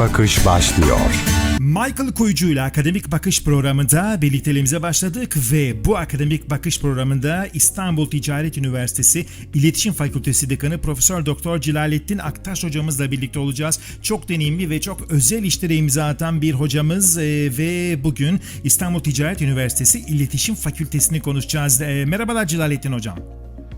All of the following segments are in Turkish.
Bakış başlıyor. Michael Kuyucu ile Akademik Bakış programında birlikteliğimize başladık ve bu Akademik Bakış programında İstanbul Ticaret Üniversitesi İletişim Fakültesi Dekanı Profesör Doktor Cilalettin Aktaş hocamızla birlikte olacağız. Çok deneyimli ve çok özel işlere imza atan bir hocamız e, ve bugün İstanbul Ticaret Üniversitesi İletişim Fakültesini konuşacağız. E, merhabalar Cilalettin hocam.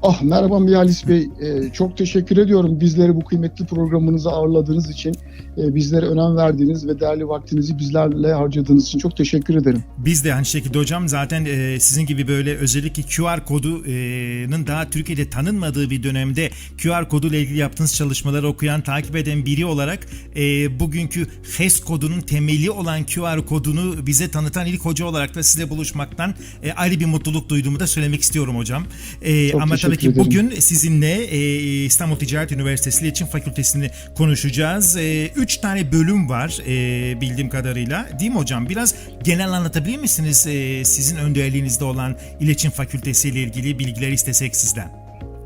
Ah merhaba Mihalis Bey. Ee, çok teşekkür ediyorum bizleri bu kıymetli programınıza ağırladığınız için. e, bizlere önem verdiğiniz ve değerli vaktinizi bizlerle harcadığınız için çok teşekkür ederim. Biz de aynı şekilde hocam zaten e, sizin gibi böyle özellikle QR kodunun daha Türkiye'de tanınmadığı bir dönemde QR kodu ile ilgili yaptığınız çalışmaları okuyan, takip eden biri olarak e, bugünkü HES kodunun temeli olan QR kodunu bize tanıtan ilk hoca olarak da size buluşmaktan e, ayrı bir mutluluk duyduğumu da söylemek istiyorum hocam. E, Çok ama tabii teşekkür ki ederim. bugün sizinle e, İstanbul Ticaret Üniversitesi İletişim Fakültesini konuşacağız. E, üç tane bölüm var e, bildiğim kadarıyla. Değil mi hocam? Biraz genel anlatabilir misiniz e, sizin önderliğinizde olan İletişim Fakültesi ile ilgili bilgiler istesek sizden?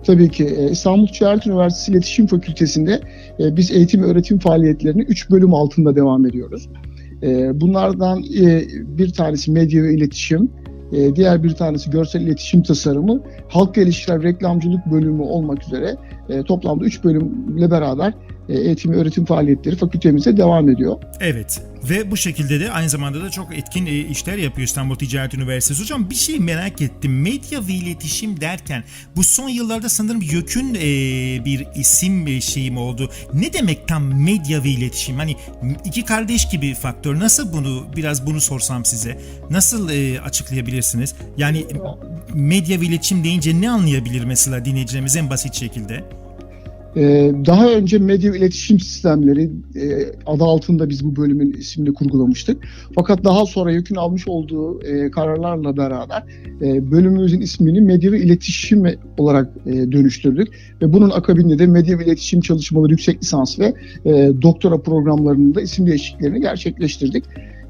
Tabii ki e, İstanbul Ticaret Üniversitesi İletişim Fakültesi'nde e, biz eğitim öğretim faaliyetlerini 3 bölüm altında devam ediyoruz. E, Bunlardan bir tanesi medya ve iletişim, e, diğer bir tanesi görsel iletişim tasarımı, halk ilişkiler reklamcılık bölümü olmak üzere e, toplamda 3 bölümle beraber eğitim ve öğretim faaliyetleri fakültemizde devam ediyor. Evet ve bu şekilde de aynı zamanda da çok etkin e, işler yapıyor İstanbul Ticaret Üniversitesi. Hocam bir şey merak ettim. Medya ve iletişim derken bu son yıllarda sanırım YÖK'ün e, bir isim e, şeyi mi oldu? Ne demek tam medya ve iletişim? Hani iki kardeş gibi faktör. Nasıl bunu biraz bunu sorsam size? Nasıl e, açıklayabilirsiniz? Yani medya ve iletişim deyince ne anlayabilir mesela dinleyicilerimiz en basit şekilde? Ee, Daha önce medya iletişim sistemleri e, adı altında biz bu bölümün ismini kurgulamıştık. Fakat daha sonra YÖK'ün almış olduğu e, kararlarla beraber e, bölümümüzün ismini medya ve iletişim olarak dönüştürdük. Ve bunun akabinde de medya ve iletişim çalışmaları yüksek lisans ve doktora programlarının da isim değişikliklerini gerçekleştirdik.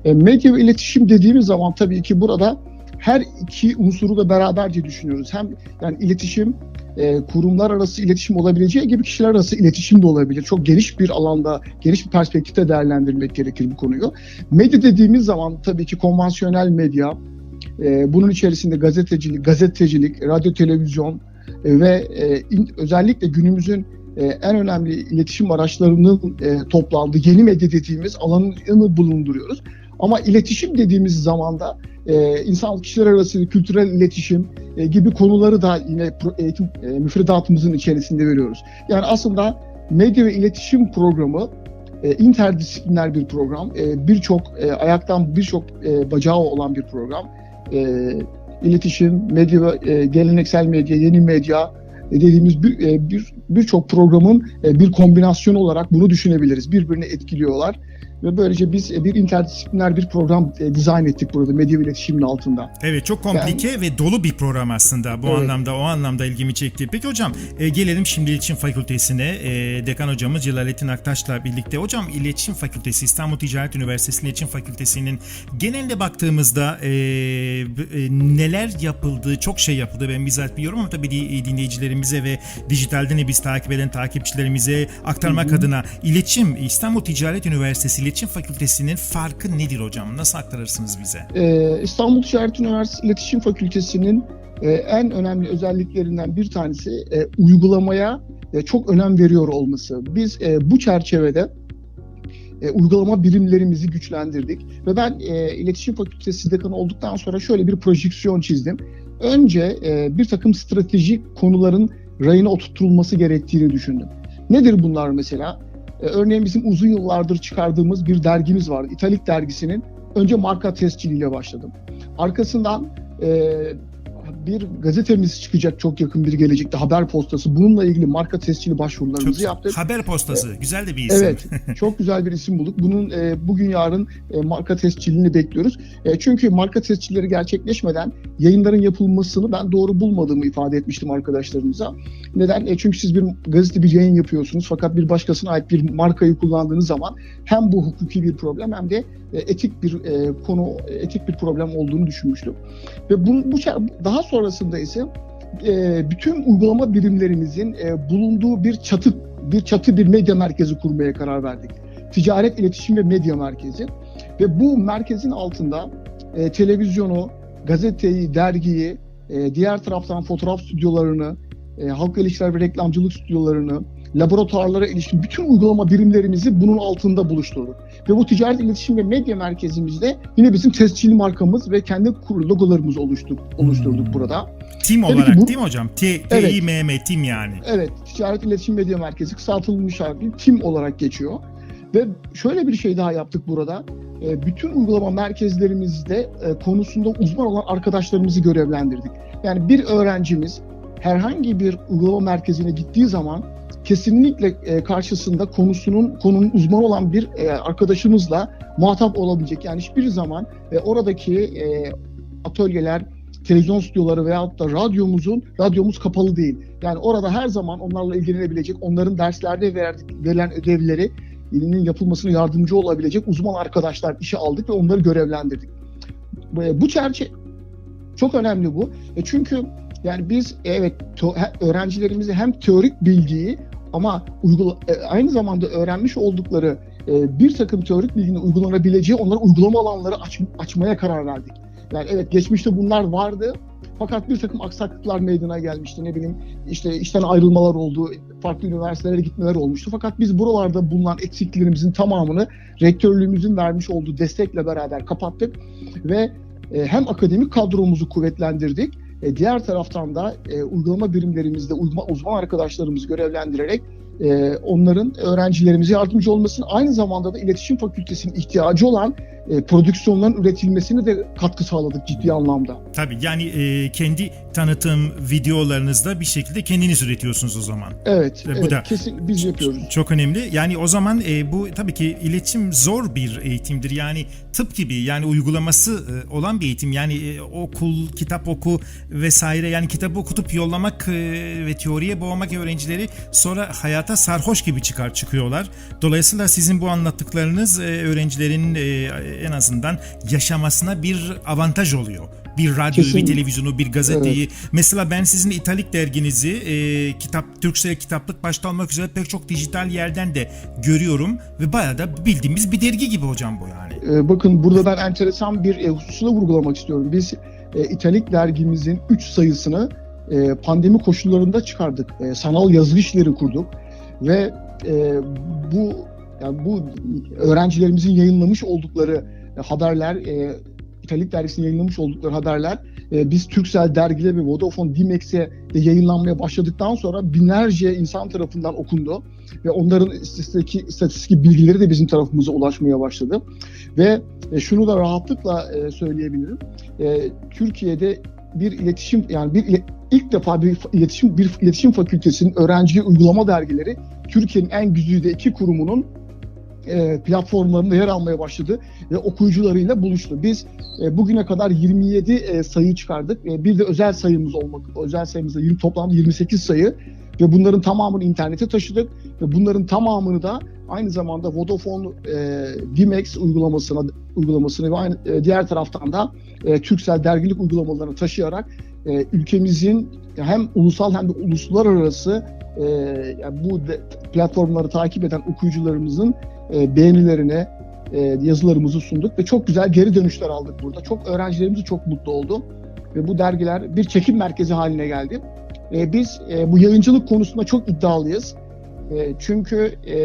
Medya ve iletişim dediğimiz zaman tabii ki burada her iki unsuru da beraberce düşünüyoruz. Hem yani iletişim e, kurumlar arası iletişim olabileceği gibi kişiler arası iletişim de olabilir. Çok geniş bir alanda, geniş bir perspektifte değerlendirmek gerekir bu konuyu. Medya dediğimiz zaman tabii ki konvansiyonel medya, e, bunun içerisinde gazetecilik, gazetecilik, radyo, televizyon e, ve e, in- özellikle günümüzün e, en önemli iletişim araçlarının e, toplandığı yeni medya dediğimiz alanını bulunduruyoruz. Ama iletişim dediğimiz zaman da e, insan kişiler arası kültürel iletişim, e, gibi konuları da yine eğitim e, müfredatımızın içerisinde veriyoruz. Yani aslında medya ve iletişim programı e, interdisipliner bir program. E, birçok e, ayaktan birçok e, bacağı olan bir program. E, iletişim, medya e, geleneksel medya, yeni medya e, dediğimiz bir e, bir birçok programın e, bir kombinasyonu olarak bunu düşünebiliriz. Birbirini etkiliyorlar ve böylece biz e, bir interdisipliner bir program e, dizayn ettik burada medya iletişimin altında. Evet çok komplike ve dolu bir program aslında bu Evet. anlamda o anlamda ilgimi çekti. Peki hocam e, gelelim şimdi iletişim fakültesine e, dekan hocamız Celalettin Aktaş'la birlikte. Hocam iletişim fakültesi İstanbul Ticaret Üniversitesi İletişim Fakültesi'nin genelde baktığımızda e, e, neler yapıldığı çok şey yapıldı ben bizzat biliyorum ama tabii di- dinleyicilerimize ve dijitalde ne biz takip eden takipçilerimize aktarmak adına iletişim İstanbul Ticaret Üniversitesi İletişim Fakültesi'nin farkı nedir hocam? Nasıl aktarırsınız bize? Ee, İstanbul Ticaret Üniversitesi İletişim Fakültesi'nin e, en önemli özelliklerinden bir tanesi e, uygulamaya e, çok önem veriyor olması. Biz bu çerçevede uygulama birimlerimizi güçlendirdik ve ben e, İletişim Fakültesi dekanı olduktan sonra şöyle bir projeksiyon çizdim. Önce bir takım stratejik konuların rayına oturtulması gerektiğini düşündüm. Nedir bunlar mesela? E, örneğin bizim uzun yıllardır çıkardığımız bir dergimiz vardı. İtalik dergisinin önce marka tesciliyle başladım. Arkasından e, bir gazetemiz çıkacak çok yakın bir gelecekte haber postası. Bununla ilgili marka tescili başvurularımızı yaptık. Haber postası. Güzel de bir isim. Evet, çok güzel bir isim bulduk. Bunun e, bugün yarın e, marka tescilini bekliyoruz. E, çünkü marka tescilleri gerçekleşmeden yayınların yapılmasını ben doğru bulmadığımı ifade etmiştim arkadaşlarımıza. Neden? E, çünkü siz bir gazete bir yayın yapıyorsunuz fakat bir başkasına ait bir markayı kullandığınız zaman hem bu hukuki bir problem hem de e, etik bir e, konu, etik bir problem olduğunu düşünmüştüm. Ve bu, bu daha sonrasında ise e, bütün uygulama birimlerimizin e, bulunduğu bir çatı bir çatı bir medya merkezi kurmaya karar verdik. Ticaret İletişim ve Medya Merkezi. Ve bu merkezin altında e, televizyonu, gazeteyi, dergiyi, diğer taraftan fotoğraf stüdyolarını, halk ilişkiler ve reklamcılık stüdyolarını, laboratuvarlara ilişkin bütün uygulama birimlerimizi bunun altında buluşturduk. Ve bu ticaret iletişim ve medya merkezimizde yine bizim tescilli markamız ve kendi logolarımızı oluşturduk, oluşturduk Hmm. burada. Tim Tabii olarak bu- değil mi hocam? Evet. T-I-M-M, Tim yani. Evet, Ticaret İletişim Medya Merkezi kısaltılmış harfi TİM olarak geçiyor. Ve şöyle bir şey daha yaptık burada. E, bütün uygulama merkezlerimizde e, konusunda uzman olan arkadaşlarımızı görevlendirdik. Yani bir öğrencimiz herhangi bir uygulama merkezine gittiği zaman kesinlikle e, karşısında konusunun konunun uzmanı olan bir e, arkadaşımızla muhatap olabilecek. Yani hiçbir zaman e, oradaki atölyeler, televizyon stüdyoları veyahut da radyomuzun radyomuz kapalı değil. Yani orada her zaman onlarla ilgilenebilecek, onların derslerde verdik, verilen ödevleri yapılmasına yardımcı olabilecek uzman arkadaşlar işe aldık ve onları görevlendirdik. Bu, çerçeve çok önemli bu. Çünkü yani biz evet öğrencilerimize hem teorik bilgiyi ama uygula, e, aynı zamanda öğrenmiş oldukları e, bir takım teorik bilginin uygulanabileceği onlara uygulama alanları aç- açmaya karar verdik. Yani evet geçmişte bunlar vardı fakat bir takım aksaklıklar meydana gelmişti. Ne bileyim işte işten ayrılmalar oldu, farklı üniversitelere gitmeler olmuştu. Fakat biz buralarda bulunan eksiklerimizin tamamını rektörlüğümüzün vermiş olduğu destekle beraber kapattık ve e, hem akademik kadromuzu kuvvetlendirdik, e, diğer taraftan da e, uygulama birimlerimizde uzman, uzman arkadaşlarımızı görevlendirerek e, onların öğrencilerimize yardımcı olmasını aynı zamanda da iletişim fakültesinin ihtiyacı olan e, prodüksiyonların üretilmesine de katkı sağladık ciddi anlamda. Tabii yani e, kendi tanıtım videolarınızda bir şekilde kendiniz üretiyorsunuz o zaman. Evet, Ve bu evet da- kesin biz yapıyoruz. Çok önemli. Yani o zaman e, bu tabii ki iletişim zor bir eğitimdir. Yani tıp gibi yani uygulaması e, olan bir eğitim. Yani e, okul, kitap oku vesaire yani kitap okutup yollamak e, ve teoriye boğmak öğrencileri sonra hayata sarhoş gibi çıkar çıkıyorlar. Dolayısıyla sizin bu anlattıklarınız e, öğrencilerin e, en azından yaşamasına bir avantaj oluyor. Bir radyoyu, bir Kesinlikle. televizyonu, bir gazeteyi. Mesela ben sizin İtalik derginizi e, kitap Türksel kitaplık başta olmak üzere pek çok dijital yerden de görüyorum ve bayağı da bildiğimiz bir dergi gibi hocam bu yani. Ee, bakın burada ben enteresan bir e, hususu da vurgulamak istiyorum. Biz e, İtalik dergimizin 3 sayısını e, pandemi koşullarında çıkardık. E, sanal yazı işleri kurduk ve e, bu yani bu öğrencilerimizin yayınlamış oldukları e, haberler, e, İtalik dergisinin yayınlamış oldukları haberler e, biz Turkcell dergileri ve Vodafone Dimex'e de yayınlanmaya başladıktan sonra binlerce insan tarafından okundu ve onların istatistik, istatistik bilgileri de bizim tarafımıza ulaşmaya başladı. Ve e, şunu da rahatlıkla e, söyleyebilirim. E, Türkiye'de bir iletişim yani bir ilk defa bir iletişim bir iletişim fakültesinin öğrenci uygulama dergileri Türkiye'nin en güzide iki kurumunun e, platformlarında yer almaya başladı ve okuyucularıyla buluştu. Biz e, bugüne kadar 27 e, sayı çıkardık. E, bir de özel sayımız olmak, özel sayımızda 20, toplamda 28 sayı ve bunların tamamını internete taşıdık ve bunların tamamını da aynı zamanda Vodafone e, Dimex uygulamasına uygulamasını ve aynı, e, diğer taraftan da e, Turkcell dergilik uygulamalarını taşıyarak e, ülkemizin hem ulusal hem de uluslararası e, yani bu de, platformları takip eden okuyucularımızın e, beğenilerine e, yazılarımızı sunduk ve çok güzel geri dönüşler aldık burada. Çok öğrencilerimiz çok mutlu oldu ve bu dergiler bir çekim merkezi haline geldi. E, biz e, bu yayıncılık konusunda çok iddialıyız. E, çünkü e,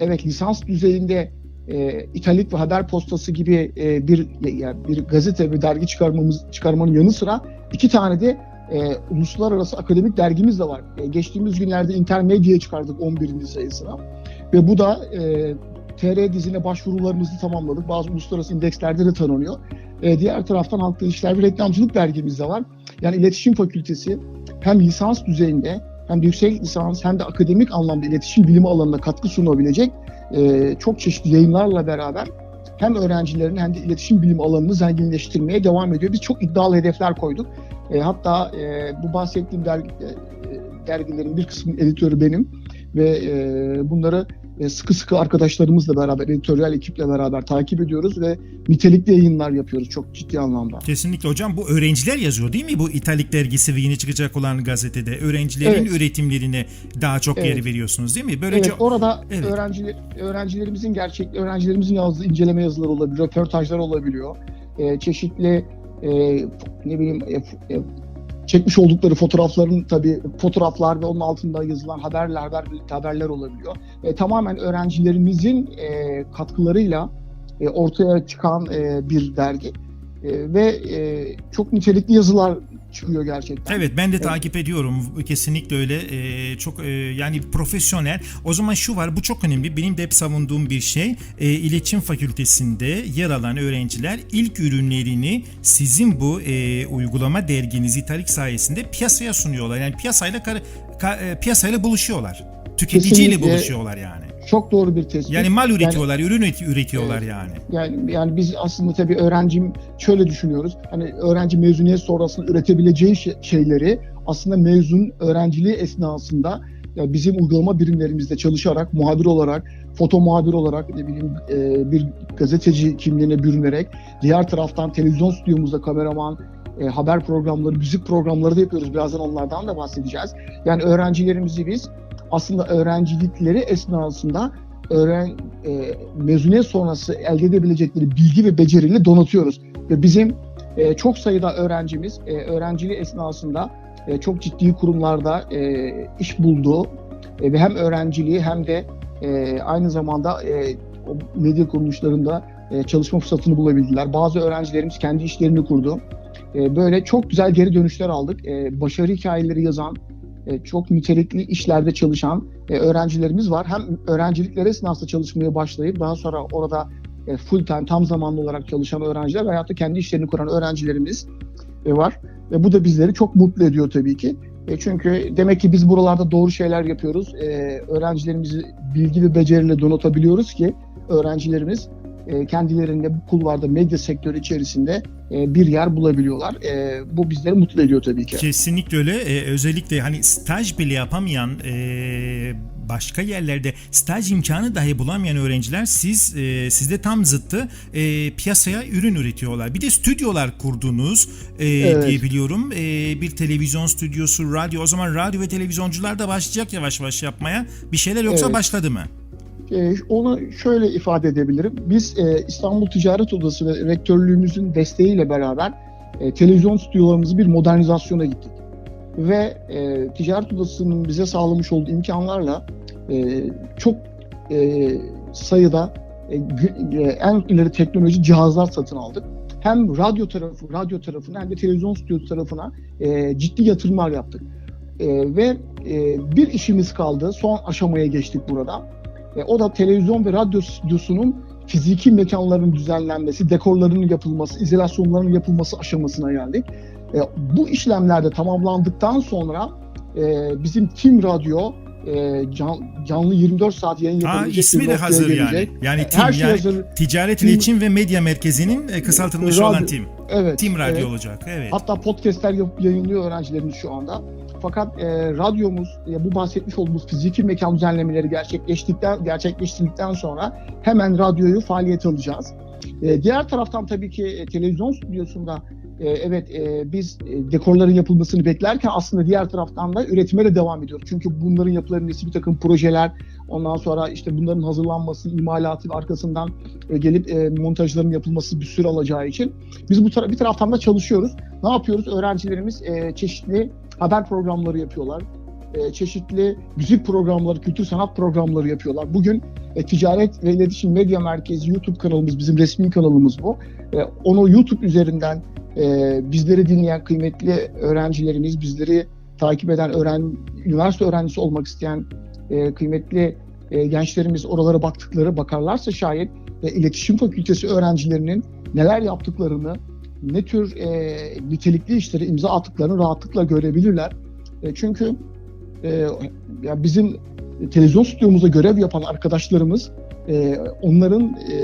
evet lisans düzeyinde e, İtalik ve Haber Postası gibi e, bir yani bir gazete ve dergi çıkarmamız çıkarmanın yanı sıra iki tane de e, uluslararası akademik dergimiz de var. E, geçtiğimiz günlerde Intermedia'ya çıkardık 11. sayısına. Ve bu da e, TR dizine başvurularımızı tamamladık. Bazı uluslararası indekslerde de tanınıyor. E, diğer taraftan Halkla İlişkiler ve Reklamcılık dergimiz de var. Yani iletişim fakültesi hem lisans düzeyinde hem de yüksek lisans hem de akademik anlamda iletişim bilimi alanına katkı sunabilecek e, çok çeşitli yayınlarla beraber hem öğrencilerin hem de iletişim bilimi alanını zenginleştirmeye devam ediyor. Biz çok iddialı hedefler koyduk. E, hatta e, bu bahsettiğim dergi, e, dergilerin bir kısmının editörü benim. ve e, bunları e, sıkı sıkı arkadaşlarımızla beraber, editoryal ekiple beraber takip ediyoruz ve nitelikli yayınlar yapıyoruz çok ciddi anlamda. Kesinlikle hocam bu öğrenciler yazıyor değil mi bu İtalik dergisi ve yeni çıkacak olan gazetede öğrencilerin Evet. üretimlerine daha çok yer Evet. veriyorsunuz değil mi? Böylece Evet, orada Evet. öğrenciler öğrencilerimizin gerçek öğrencilerimizin yazdığı inceleme yazıları olabiliyor, röportajlar olabiliyor. E, çeşitli e, ne bileyim e, e, çekmiş oldukları fotoğrafların tabii fotoğraflar ve onun altında yazılan haberler haber, haberler olabiliyor. E, tamamen öğrencilerimizin e, katkılarıyla e, ortaya çıkan e, bir dergi. E, ve e, çok nitelikli yazılar çıkıyor gerçekten. Evet ben de takip ediyorum. Kesinlikle öyle. Ee, çok e, yani profesyonel. O zaman şu var bu çok önemli. Benim de hep savunduğum bir şey Ee, iletişim fakültesinde yer alan öğrenciler ilk ürünlerini sizin bu e, uygulama derginiz İtalik sayesinde piyasaya sunuyorlar. Yani piyasayla kar- ka- e, piyasayla buluşuyorlar. Tüketiciyle Kesinlikle. buluşuyorlar yani Çok doğru bir tespit. yani mal üretiyorlar ürün üret- üretiyorlar yani Yani yani biz aslında tabii öğrencim şöyle düşünüyoruz. Hani öğrenci mezuniyet sonrasında üretebileceği şey- şeyleri aslında mezun öğrenciliği esnasında ya bizim uygulama birimlerimizde çalışarak muhabir olarak, foto muhabir olarak ne bileyim e, bir gazeteci kimliğine bürünerek diğer taraftan televizyon stüdyomuzda kameraman, e, haber programları, müzik programları da yapıyoruz. Birazdan onlardan da bahsedeceğiz. Yani öğrencilerimizi biz aslında öğrencilikleri esnasında öğren e, mezuniyet sonrası elde edebilecekleri bilgi ve beceriyle donatıyoruz. Ve bizim e, çok sayıda öğrencimiz e, öğrenciliği esnasında e, çok ciddi kurumlarda e, iş buldu E, ve hem öğrenciliği hem de e, aynı zamanda e, medya kuruluşlarında e, çalışma fırsatını bulabildiler. Bazı öğrencilerimiz kendi işlerini kurdu. E, böyle çok güzel geri dönüşler aldık. E, başarı hikayeleri yazan, e, çok nitelikli işlerde çalışan e, öğrencilerimiz var. Hem öğrencilikleri esnasında çalışmaya başlayıp daha sonra orada e, full time tam zamanlı olarak çalışan öğrenciler veyahut da kendi işlerini kuran öğrencilerimiz var. Ve bu da bizleri çok mutlu ediyor tabii ki. Çünkü demek ki biz buralarda doğru şeyler yapıyoruz. Öğrencilerimizi bilgi ve beceriyle donatabiliyoruz ki öğrencilerimiz e, kendilerinde bu kulvarda medya sektörü içerisinde e, bir yer bulabiliyorlar. E, bu bizleri mutlu ediyor tabii ki. Kesinlikle öyle. Özellikle hani staj bile yapamayan e, başka yerlerde staj imkanı dahi bulamayan öğrenciler siz e, sizde tam zıttı e, piyasaya ürün üretiyorlar. Bir de stüdyolar kurdunuz e, Evet. diye biliyorum. E, bir televizyon stüdyosu, radyo. O zaman radyo ve televizyoncular da başlayacak yavaş yavaş yapmaya. Bir şeyler yoksa Evet. başladı mı? E, onu şöyle ifade edebilirim. Biz e, İstanbul Ticaret Odası ve rektörlüğümüzün desteğiyle beraber e, televizyon stüdyolarımızı bir modernizasyona gittik. Ve e, Ticaret Odası'nın bize sağlamış olduğu imkanlarla çok sayıda en ileri teknoloji cihazlar satın aldık. Hem radyo tarafı, radyo tarafına hem de televizyon stüdyosu tarafına e, ciddi yatırımlar yaptık. E, ve e, bir işimiz kaldı. Son aşamaya geçtik burada. E, o da televizyon ve radyo stüdyosunun fiziki mekanların düzenlenmesi, dekorlarının yapılması, izolasyonların yapılması aşamasına geldik. E, bu işlemlerde tamamlandıktan sonra e, bizim Tim Radyo e, can- canlı 24 saat yayın yapabilecek ismi bir de hazır yani. gelecek. Yani Her tim şey yani hazır. Ticaret Tim- İletişim ve Medya Merkezi'nin e, kısaltılmış Radyo- olan tim. Evet. Tim Radyo evet. olacak. Evet. Hatta podcastler yayınlıyor öğrencilerimiz şu anda. Fakat e, radyomuz, ya bu bahsetmiş olduğumuz fiziki mekan düzenlemeleri gerçekleştikten gerçekleştirdikten sonra hemen radyoyu faaliyete alacağız. E, diğer taraftan tabii ki e, televizyon stüdyosunda e, evet e, biz e, dekorların yapılmasını beklerken aslında diğer taraftan da üretime de devam ediyoruz. Çünkü bunların yapılabilmesi bir takım projeler, ondan sonra işte bunların hazırlanması, imalatı arkasından e, gelip e, montajların yapılması bir süre alacağı için biz bu tara- bir taraftan da çalışıyoruz. Ne yapıyoruz? Öğrencilerimiz e, çeşitli haber programları yapıyorlar. E, çeşitli müzik programları, kültür sanat programları yapıyorlar. Bugün e, Ticaret ve İletişim Medya Merkezi YouTube kanalımız, bizim resmi kanalımız bu. E, onu YouTube üzerinden e, bizleri dinleyen kıymetli öğrencilerimiz, bizleri takip eden öğren üniversite öğrencisi olmak isteyen e, kıymetli e, gençlerimiz oralara baktıkları bakarlarsa şayet e, iletişim fakültesi öğrencilerinin neler yaptıklarını, ne tür e, nitelikli işleri imza attıklarını rahatlıkla görebilirler. E, çünkü e, ya bizim televizyon stüdyomuzda görev yapan arkadaşlarımız e, onların e,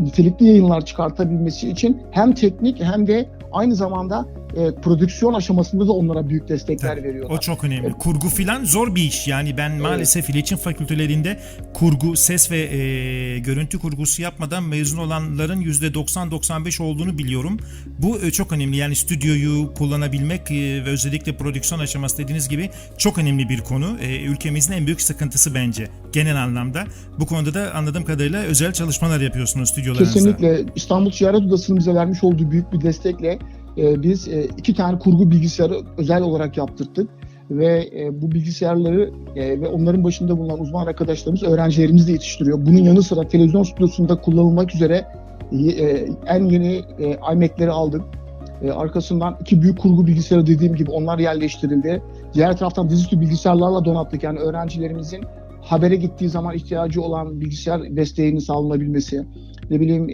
nitelikli yayınlar çıkartabilmesi için hem teknik hem de aynı zamanda e, prodüksiyon aşamasında da onlara büyük destekler Tabii, veriyorlar. O çok önemli. Kurgu filan zor bir iş. Yani ben maalesef iletişim fakültelerinde kurgu, ses ve e, görüntü kurgusu yapmadan mezun olanların %90-95 olduğunu biliyorum. Bu e, çok önemli. Yani stüdyoyu kullanabilmek e, ve özellikle prodüksiyon aşaması dediğiniz gibi çok önemli bir konu. E, ülkemizin en büyük sıkıntısı bence genel anlamda. Bu konuda da anladığım kadarıyla özel çalışmalar yapıyorsunuz stüdyolarınızda. Kesinlikle İstanbul Ticaret Odası'nın bize vermiş olduğu büyük bir destekle e, biz e, iki tane kurgu bilgisayarı özel olarak yaptırttık ve e, bu bilgisayarları e, ve onların başında bulunan uzman arkadaşlarımız öğrencilerimiz de yetiştiriyor. Bunun yanı sıra televizyon stüdyosunda kullanılmak üzere en yeni e, iMac'leri aldık. Arkasından iki büyük kurgu bilgisayarı dediğim gibi onlar yerleştirildi. Diğer taraftan dizüstü bilgisayarlarla donattık. Yani öğrencilerimizin habere gittiği zaman ihtiyacı olan bilgisayar desteğini sağlanabilmesi, ne bileyim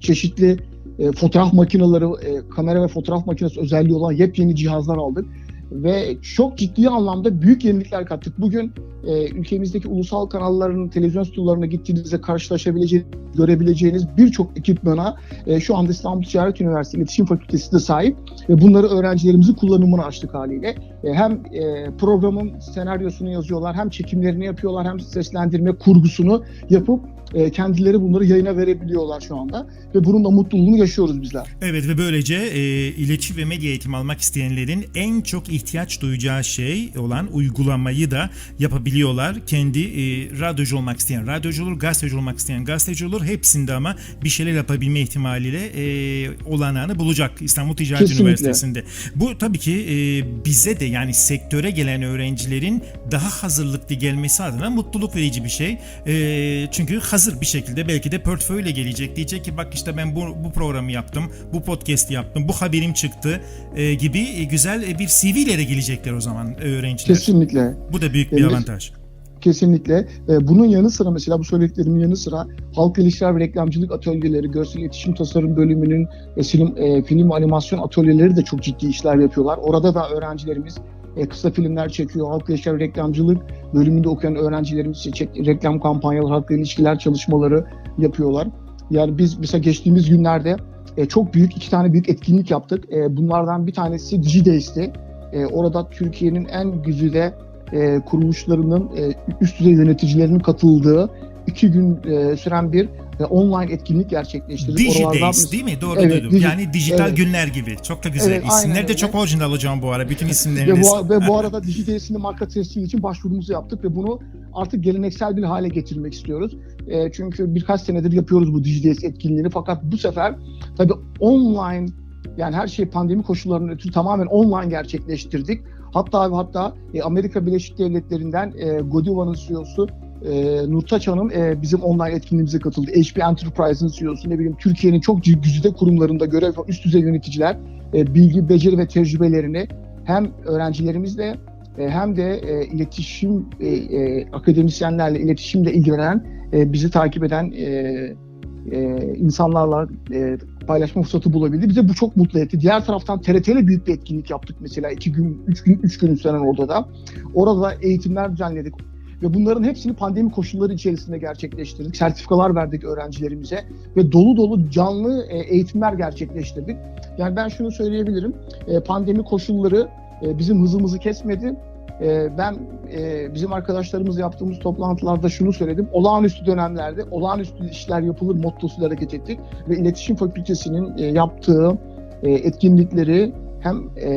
çeşitli e, fotoğraf makineleri, e, kamera ve fotoğraf makinesi özelliği olan yepyeni cihazlar aldık. Ve çok ciddi anlamda büyük yenilikler kattık. Bugün e, ülkemizdeki ulusal kanalların televizyon stüdyolarına gittiğinizde karşılaşabileceğiniz, görebileceğiniz birçok ekipmana e, şu anda İstanbul Ticaret Üniversitesi İletişim Fakültesi de sahip. Ve bunları öğrencilerimizin kullanımını açtık haliyle. E, hem e, programın senaryosunu yazıyorlar, hem çekimlerini yapıyorlar, hem seslendirme kurgusunu yapıp e, kendileri bunları yayına verebiliyorlar şu anda. Ve bunun da mutluluğunu yaşıyoruz bizler. Evet ve böylece e, iletişim ve medya eğitimi almak isteyenlerin en çok ihtiyaç duyacağı şey olan uygulamayı da yapabiliyorlar. Kendi e, radyocu olmak isteyen radyocu olur, gazeteci olmak isteyen gazeteci olur. Hepsinde ama bir şeyler yapabilme ihtimaliyle e, olanağını bulacak İstanbul Ticaret Kesinlikle. Üniversitesi'nde. Bu tabii ki e, bize de yani sektöre gelen öğrencilerin daha hazırlıklı gelmesi adına mutluluk verici bir şey. E, çünkü hazır bir şekilde belki de portföyle gelecek. Diyecek ki bak işte ben bu, bu programı yaptım, bu podcast yaptım, bu haberim çıktı e, gibi e, güzel e, bir CV ile de gelecekler o zaman öğrenciler. Kesinlikle. Bu da büyük bir Evet. avantaj. Kesinlikle. Bunun yanı sıra mesela bu söylediklerimin yanı sıra halk ilişkiler ve reklamcılık atölyeleri, görsel iletişim tasarım bölümünün e, film, e, film animasyon atölyeleri de çok ciddi işler yapıyorlar. Orada da öğrencilerimiz e, kısa filmler çekiyor. Halk ilişkiler ve reklamcılık bölümünde okuyan öğrencilerimiz çek- reklam kampanyaları, halk ilişkiler çalışmaları yapıyorlar. Yani biz mesela geçtiğimiz günlerde e, çok büyük iki tane büyük etkinlik yaptık. E, bunlardan bir tanesi DigiDays'ti. E, orada Türkiye'nin en güzide e, kuruluşlarının e, üst düzey yöneticilerinin katıldığı iki gün e, süren bir e, online etkinlik gerçekleştirdik. DigiDays değil mi? Doğru Evet, duydum. Digi- yani dijital evet. günler gibi. Çok da güzel. Evet, aynen İsimler de çok orijinal hocam bu ara. Bütün ve isimleriniz. bu, ve bu arada DigiDays'in marka tescili için başvurumuzu yaptık ve bunu artık geleneksel bir hale getirmek istiyoruz. E, çünkü birkaç senedir yapıyoruz bu DigiDays etkinliğini fakat bu sefer tabii online yani her şey pandemi koşullarının ötürü tamamen online gerçekleştirdik. Hatta ve hatta e, Amerika Birleşik Devletleri'nden e, Godiva'nın CEO'su e, Nurtaç Hanım e, bizim online etkinliğimize katıldı. HP Enterprise'ın CEO'su ne bileyim Türkiye'nin çok güzide kurumlarında görev üst düzey yöneticiler e, bilgi, beceri ve tecrübelerini hem öğrencilerimizle e, hem de e, iletişim e, e, akademisyenlerle iletişimle ilgilenen e, bizi takip eden e, e, insanlarla e, paylaşma fırsatı bulabildi. Bize bu çok mutlu etti. Diğer taraftan TRT ile büyük bir etkinlik yaptık mesela iki gün, üç gün, üç gün süren orada da. Orada da eğitimler düzenledik. Ve bunların hepsini pandemi koşulları içerisinde gerçekleştirdik. Sertifikalar verdik öğrencilerimize ve dolu dolu canlı e, eğitimler gerçekleştirdik. Yani ben şunu söyleyebilirim. E, pandemi koşulları e, bizim hızımızı kesmedi. Ben bizim arkadaşlarımızla yaptığımız toplantılarda şunu söyledim. Olağanüstü dönemlerde olağanüstü işler yapılır mottosuyla hareket ettik ve İletişim Fakültesi'nin yaptığı etkinlikleri hem e,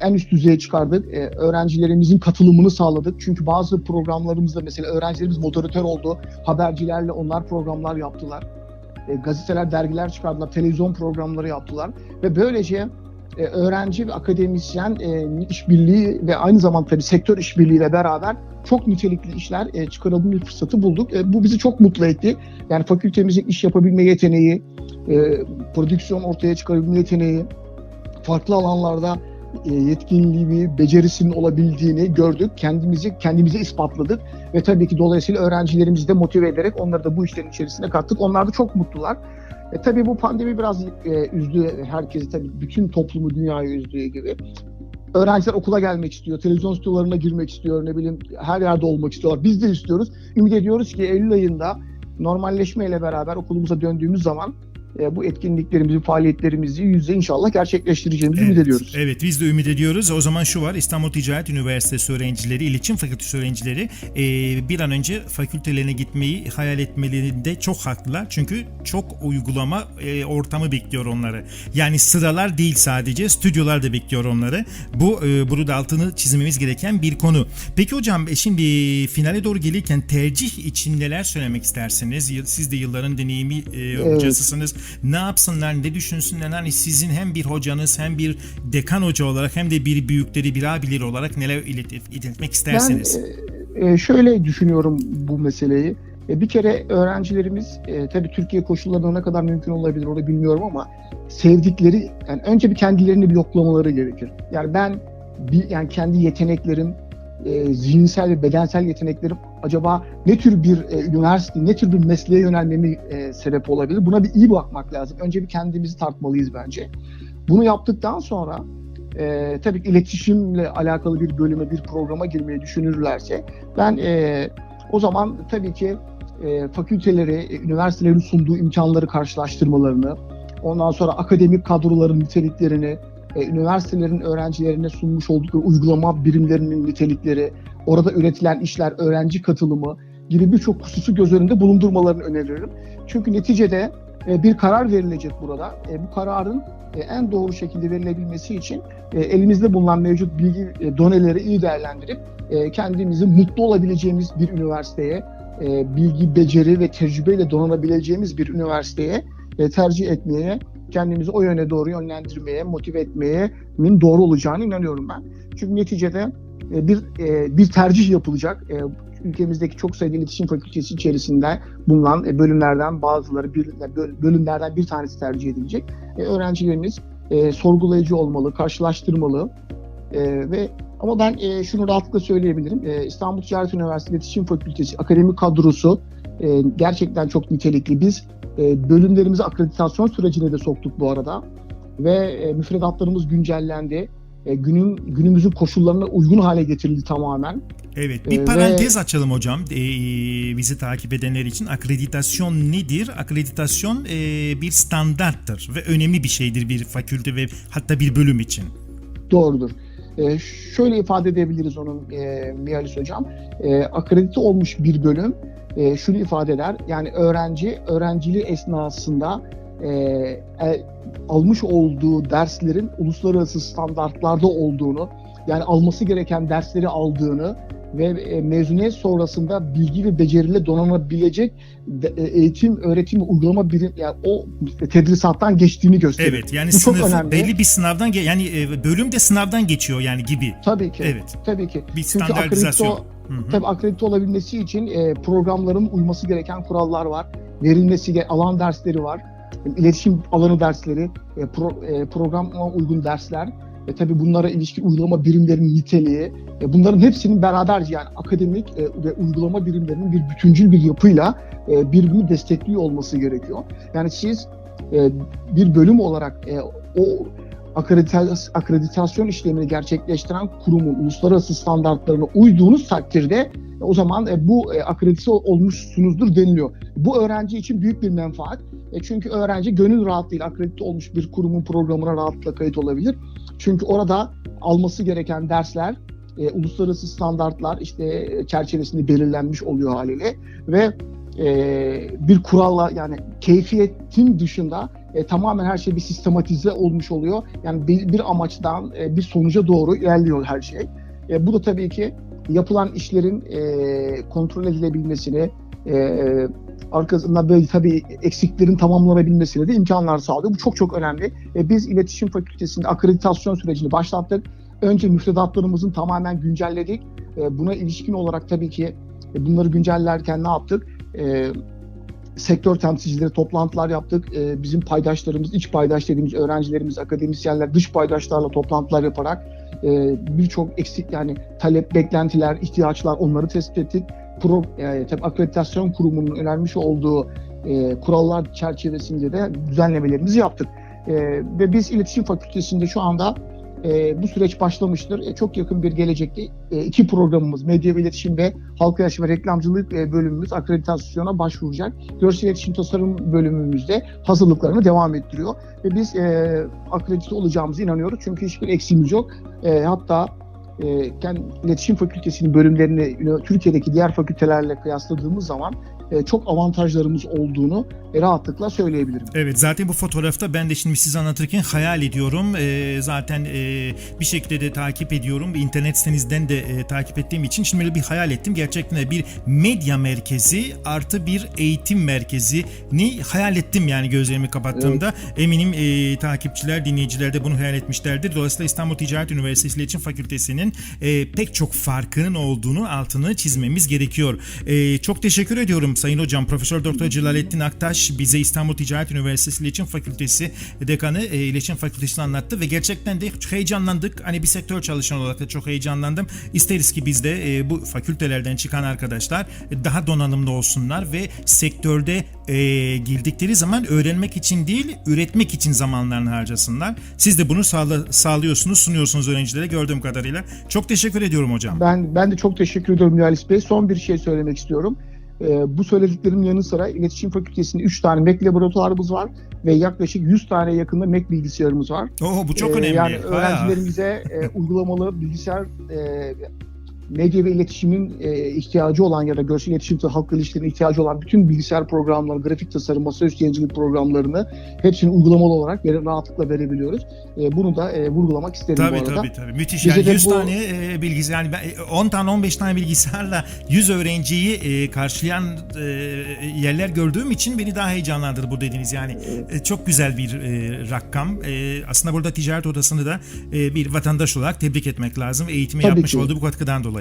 en üst düzeye çıkardık. E, öğrencilerimizin katılımını sağladık. Çünkü bazı programlarımızda mesela öğrencilerimiz moderatör oldu. Habercilerle onlar programlar yaptılar. E, gazeteler, dergiler çıkardılar. Televizyon programları yaptılar. Ve böylece e, öğrenci ve akademisyen e, işbirliği ve aynı zamanda tabii sektör işbirliğiyle beraber çok nitelikli işler e, çıkarabilme fırsatı bulduk. E, bu bizi çok mutlu etti. Yani fakültemizin iş yapabilme yeteneği, e, prodüksiyon ortaya çıkarabilme yeteneği, farklı alanlarda e, yetkinliği, becerisinin olabildiğini gördük. Kendimizi kendimize ispatladık ve tabii ki dolayısıyla öğrencilerimizi de motive ederek onları da bu işlerin içerisine kattık. Onlar da çok mutlular. E, tabii bu pandemi biraz e, üzdü herkesi tabii bütün toplumu dünyayı üzdüğü gibi. Öğrenciler okula gelmek istiyor, televizyon stüdyolarına girmek istiyor, ne bileyim her yerde olmak istiyorlar. Biz de istiyoruz. Ümit ediyoruz ki Eylül ayında normalleşmeyle beraber okulumuza döndüğümüz zaman e, bu etkinliklerimizi, faaliyetlerimizi yüzde inşallah gerçekleştireceğimizi ümit ediyoruz. Evet biz de ümit ediyoruz. O zaman şu var İstanbul Ticaret Üniversitesi öğrencileri, İletişim Fakültesi öğrencileri e, bir an önce fakültelerine gitmeyi hayal etmelerinde çok haklılar. Çünkü çok uygulama e, ortamı bekliyor onları. Yani sıralar değil sadece stüdyolar da bekliyor onları. Bu e, burada altını çizmemiz gereken bir konu. Peki hocam şimdi finale doğru gelirken tercih için neler söylemek istersiniz? Siz de yılların deneyimi e, hocasısınız. Ne yapsınlar, ne düşünsünler? Hani sizin hem bir hocanız hem bir dekan hoca olarak hem de bir büyükleri, bir abileri olarak neler ilet- iletmek istersiniz? Ben e, e, şöyle düşünüyorum bu meseleyi. E, bir kere öğrencilerimiz tabii Türkiye koşullarında ne kadar mümkün olabilir onu bilmiyorum ama sevdikleri yani önce bir kendilerini bir yoklamaları gerekir. Yani ben bir yani kendi yeteneklerim e, zihinsel ve bedensel yeteneklerim acaba ne tür bir e, üniversite, ne tür bir mesleğe yönelmemi e, sebep olabilir? Buna bir iyi bakmak lazım. Önce bir kendimizi tartmalıyız bence. Bunu yaptıktan sonra e, tabii iletişimle alakalı bir bölüme, bir programa girmeyi düşünürlerse ben e, o zaman tabii ki e, fakülteleri, e, üniversitelerin sunduğu imkanları karşılaştırmalarını, ondan sonra akademik kadroların niteliklerini, e, üniversitelerin öğrencilerine sunmuş oldukları uygulama birimlerinin nitelikleri, orada üretilen işler, öğrenci katılımı gibi birçok hususu göz önünde bulundurmalarını öneririm. Çünkü neticede e, bir karar verilecek burada. E, bu kararın e, en doğru şekilde verilebilmesi için e, elimizde bulunan mevcut bilgi e, doneleri iyi değerlendirip e, kendimizi mutlu olabileceğimiz bir üniversiteye, e, bilgi, beceri ve tecrübeyle donanabileceğimiz bir üniversiteye e, tercih etmeye, kendimizi o yöne doğru yönlendirmeye, motive etmeye min doğru olacağını inanıyorum ben. Çünkü neticede e, bir e, bir tercih yapılacak. E, ülkemizdeki çok sayıda iletişim fakültesi içerisinde bulunan bölümlerden bazıları bölümlerden bir tanesi tercih edilecek. Öğrencilerimiz e, sorgulayıcı olmalı, karşılaştırmalı ve ama ben şunu rahatlıkla söyleyebilirim. İstanbul Ticaret Üniversitesi İletişim Fakültesi akademik kadrosu gerçekten çok nitelikli. Biz bölümlerimizi akreditasyon sürecine de soktuk bu arada ve e, müfredatlarımız güncellendi. E, günün günümüzün koşullarına uygun hale getirildi tamamen. Evet, bir parantez açalım hocam ee, bizi takip edenler için. Akreditasyon nedir? Akreditasyon bir standarttır ve önemli bir şeydir bir fakülte ve hatta bir bölüm için. Doğrudur. E, şöyle ifade edebiliriz onun e, Mihalis Hocam. E, akredite olmuş bir bölüm e, şunu ifade eder. Yani öğrenci öğrenciliği esnasında e, e, almış olduğu derslerin uluslararası standartlarda olduğunu, yani alması gereken dersleri aldığını ve e, mezuniyet sonrasında bilgi ve beceriyle donanabilecek e, eğitim, öğretim, uygulama birim yani o tedrisattan geçtiğini gösterir. Evet, yani Bu çok sınıfı önemli. belli bir sınavdan yani e, bölüm de sınavdan geçiyor yani gibi. Tabii ki. Evet, Tabii ki. bir Çünkü standartizasyon. Hı hı. Tabii akredite olabilmesi için e, programların uyması gereken kurallar var. Verilmesi alan dersleri var. iletişim alanı dersleri, e, pro, e, programa uygun dersler ve tabii bunlara ilişkin uygulama birimlerinin niteliği, e, bunların hepsinin beraber yani akademik e, ve uygulama birimlerinin bir bütüncül bir yapıyla e, birbirini destekliyor olması gerekiyor. Yani siz e, bir bölüm olarak e, o akreditas- akreditasyon işlemini gerçekleştiren kurumun uluslararası standartlarına uyduğunuz takdirde e, o zaman e, bu e, akredite olmuşsunuzdur deniliyor. Bu öğrenci için büyük bir menfaat. E, çünkü öğrenci gönül rahatlığıyla akredite olmuş bir kurumun programına rahatlıkla kayıt olabilir. Çünkü orada alması gereken dersler e, uluslararası standartlar işte e, çerçevesinde belirlenmiş oluyor haliyle ve e, bir kuralla yani keyfiyetin dışında e, tamamen her şey bir sistematize olmuş oluyor. Yani bir, bir amaçtan e, bir sonuca doğru ilerliyor her şey. E, bu da tabii ki yapılan işlerin e, kontrol edilebilmesini, e, arkasından böyle tabii eksiklerin tamamlanabilmesine de imkanlar sağlıyor. Bu çok çok önemli. E, biz iletişim fakültesinde akreditasyon sürecini başlattık. Önce müfredatlarımızın tamamen güncelledik. E, buna ilişkin olarak tabii ki e, bunları güncellerken ne yaptık? E, sektör temsilcileri toplantılar yaptık. E, bizim paydaşlarımız, iç paydaş dediğimiz öğrencilerimiz, akademisyenler dış paydaşlarla toplantılar yaparak e, birçok eksik yani talep, beklentiler, ihtiyaçlar onları tespit ettik. Pro, e, tabii akreditasyon kurumunun önermiş olduğu e, kurallar çerçevesinde de düzenlemelerimizi yaptık. E, ve biz iletişim fakültesinde şu anda e, bu süreç başlamıştır. E, çok yakın bir gelecekte e, iki programımız medya ve iletişim ve halka ve reklamcılık e, bölümümüz akreditasyona başvuracak. Görsel iletişim tasarım bölümümüzde hazırlıklarını devam ettiriyor. Ve biz e, akredite olacağımıza inanıyoruz. Çünkü hiçbir eksiğimiz yok. E, hatta e, iletişim fakültesinin bölümlerini Türkiye'deki diğer fakültelerle kıyasladığımız zaman e, çok avantajlarımız olduğunu e, rahatlıkla söyleyebilirim. Evet zaten bu fotoğrafta ben de şimdi siz anlatırken hayal ediyorum. Ee, zaten e, bir şekilde de takip ediyorum. İnternet sitenizden de e, takip ettiğim için şimdi böyle bir hayal ettim. Gerçekten de bir medya merkezi artı bir eğitim merkezini hayal ettim yani gözlerimi kapattığımda. Eminim e, takipçiler, dinleyiciler de bunu hayal etmişlerdir. Dolayısıyla İstanbul Ticaret Üniversitesi İletişim Fakültesi'nin e, pek çok farkının olduğunu altını çizmemiz gerekiyor. E, çok teşekkür ediyorum Sayın Hocam. Profesör Doktor Celalettin Aktaş bize İstanbul Ticaret Üniversitesi İletişim Fakültesi dekanı e, İletişim Fakültesi'ni anlattı ve gerçekten de çok heyecanlandık. Hani bir sektör çalışan olarak da çok heyecanlandım. İsteriz ki biz de e, bu fakültelerden çıkan arkadaşlar e, daha donanımlı olsunlar ve sektörde e, girdikleri zaman öğrenmek için değil, üretmek için zamanlarını harcasınlar. Siz de bunu sağla, sağlıyorsunuz, sunuyorsunuz öğrencilere gördüğüm kadarıyla. Çok teşekkür ediyorum hocam. Ben ben de çok teşekkür ediyorum Nihalis Bey. Son bir şey söylemek istiyorum. Ee, bu söylediklerimin yanı sıra İletişim Fakültesi'nde 3 tane Mac laboratuvarımız var ve yaklaşık 100 tane yakında Mac bilgisayarımız var. Oo, bu çok Ee, önemli. Yani öğrencilerimize e, uygulamalı bilgisayar e, medya ve iletişimin e, ihtiyacı olan ya da görsel iletişim ve halkla ilişkilerin ihtiyacı olan bütün bilgisayar programları, grafik tasarım, masaüstü yayıncılık programlarını hepsini uygulamalı olarak vere, rahatlıkla verebiliyoruz. E, bunu da e, vurgulamak isterim Tabii bu arada. tabii tabii. Müthiş. Bize Yani de 100 bu- tane e, bilgisayar, yani ben, e, 10 tane 15 tane bilgisayarla 100 öğrenciyi e, karşılayan e, yerler gördüğüm için beni daha heyecanlandırdı bu dediğiniz. Yani e, çok güzel bir e, rakam. E, aslında burada ticaret odasını da e, bir vatandaş olarak tebrik etmek lazım. Eğitime Tabii yapmış ki. olduğu bu katkıdan dolayı.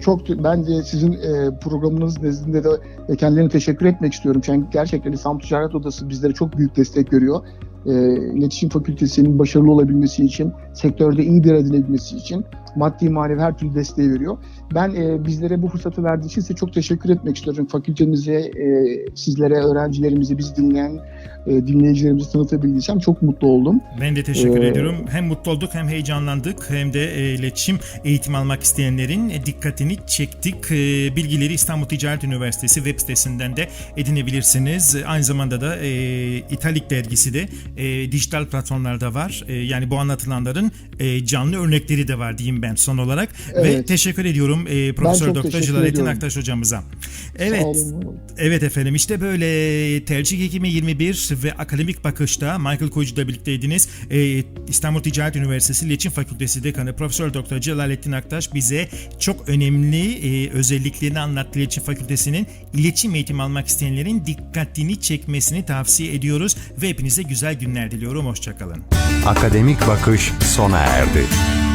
Çok ben de sizin e, programınız nezdinde de e, kendilerine teşekkür etmek istiyorum. Çünkü gerçekten İstanbul Ticaret Odası bizlere çok büyük destek veriyor. E, İletişim Fakültesinin başarılı olabilmesi için, sektörde iyi bir edinebilmesi için maddi manevi her türlü desteği veriyor. Ben e, bizlere bu fırsatı verdiği için size çok teşekkür etmek istiyorum. Fakültemize, e, sizlere, öğrencilerimize, bizi dinleyen e, dinleyicilerimizi tanıtabildiysem çok mutlu oldum. Ben de teşekkür Ee, ediyorum. Hem mutlu olduk hem heyecanlandık hem de e, iletişim eğitim almak isteyenlerin e, dikkatini çektik. E, bilgileri İstanbul Ticaret Üniversitesi web sitesinden de edinebilirsiniz. Aynı zamanda da e, İtalik dergisi de e, dijital platformlarda var. E, yani bu anlatılanların e, canlı örnekleri de var diyeyim ben son olarak. Ve Evet. teşekkür ediyorum e, Profesör Doktor ediyorum. Aktaş hocamıza. Evet. Olun. Evet efendim işte böyle tercih 2021 ve akademik bakışta Michael Koyucu'da birlikteydiniz. Ee, İstanbul Ticaret Üniversitesi İletişim Fakültesi Dekanı Profesör Doktor Celalettin Aktaş bize çok önemli e, özelliklerini anlattı İletişim Fakültesi'nin. İletişim eğitimi almak isteyenlerin dikkatini çekmesini tavsiye ediyoruz ve hepinize güzel günler diliyorum. Hoşçakalın. Akademik bakış sona erdi.